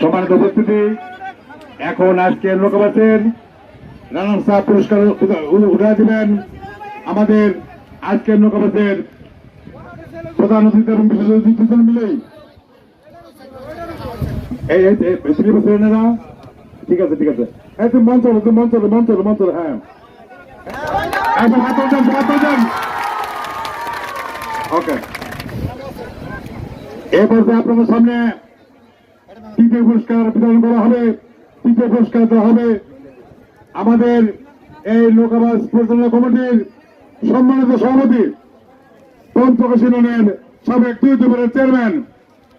সম্মানিত উপস্থিতি, এখন আজকে লোকবাসের রানার সাহ পুরস্কার উঠে দিবেন। আমাদের আজকের লোকবাসের প্রধান অতিথি এবং বিশেষ অতিথি মিলেই। এই ঠিক আছে ঠিক আছে। এই, তুমি মঞ্চ তুমি মঞ্চ মঞ্চ মঞ্চ হ্যাঁ। এখন হাত পর্যায়ে আপনাদের সামনে তৃতীয় পুরস্কার বিতরণ করা হবে। তৃতীয় পুরস্কার দেওয়া হবে আমাদের এই লোকাবাস পরিচালনা কমিটির সম্মানিত সভাপতি পঞ্চকাশ ইউনিয়নের সাবেক দুই চেয়ারম্যান,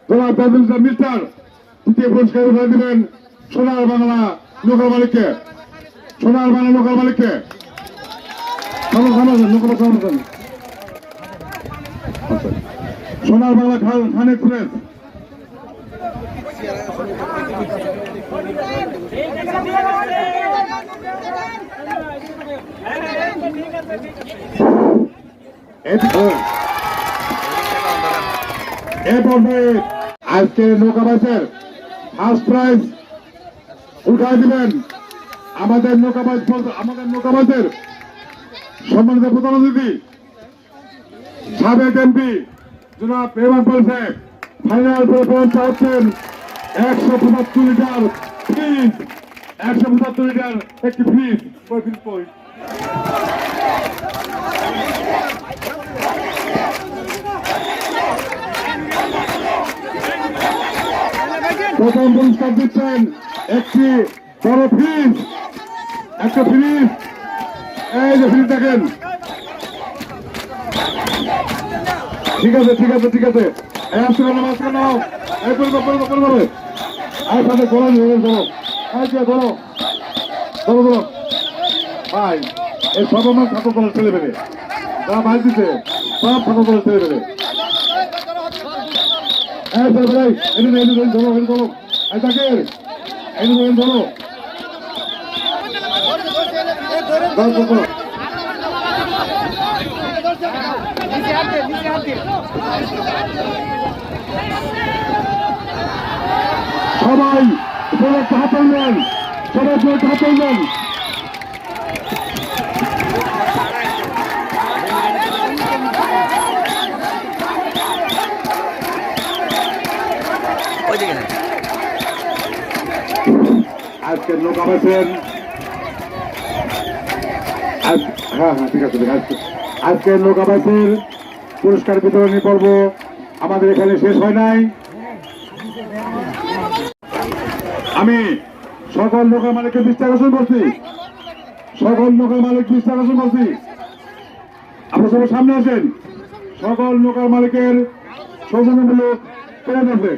জনাব তাজুল মিস্টার। তৃতীয় পুরস্কার উঠে দিবেন সোনার বাংলা লোকাল মালিককে। সোনার বাংলা লোকাল মালিককে। সমাজ সোনার বাংলা খান এক্সপ্রেস। আজকে নৌকাবাসের ফার্স্ট প্রাইজ উঠায় দিবেন আমাদের নৌকাবাজ আমাদের নৌকাবাজের সম্মানিত প্রধান অতিথি, সাবেক এমপি ফাইনাল হচ্ছেন একশো পঁচাত্তর লিটার ফ্রিজ একশো পঁচাত্তর লিটার একটি ফ্রিজ পঁয়ত্রিশ পয়েন্ট প্রথম পুরস্কার দিচ্ছেন। একটি বড় ফ্রিজ একটা ফ্রিজ এই যে ফ্রিজ দেখেন। ঠিক আছে ঠিক আছে ঠিক আছে। এই আসতে নাও আসতে নাও এই করব আর সাথে গলা নিয়ে ধরো এই এই সব আমার ছাত্র দলের ছেলে পেলে তারা ভাই দিছে, সব ছাত্র দলের ছেলে পেলে এই স্যার ভাই এনে এনে এনে ধরো ধরো। এই তাকে এনে এনে ধরো। সবাই সবাই, হাত সবাই হাত আজকের লোক আছেন আজ- হ্যাঁ হ্যাঁ ঠিক আছে। আজকের লোক আবাসের পুরস্কার বিতরণী পর্ব আমাদের এখানে শেষ হয় নাই। আমি সকল লোকের দৃষ্টি আকর্ষণ করছি। সকল লোকের মালিক আকর্ষণ করছি। আপনার সবার সামনে আসেন। সকল লোকের মালিকের সৌজন্যমূলক আছে।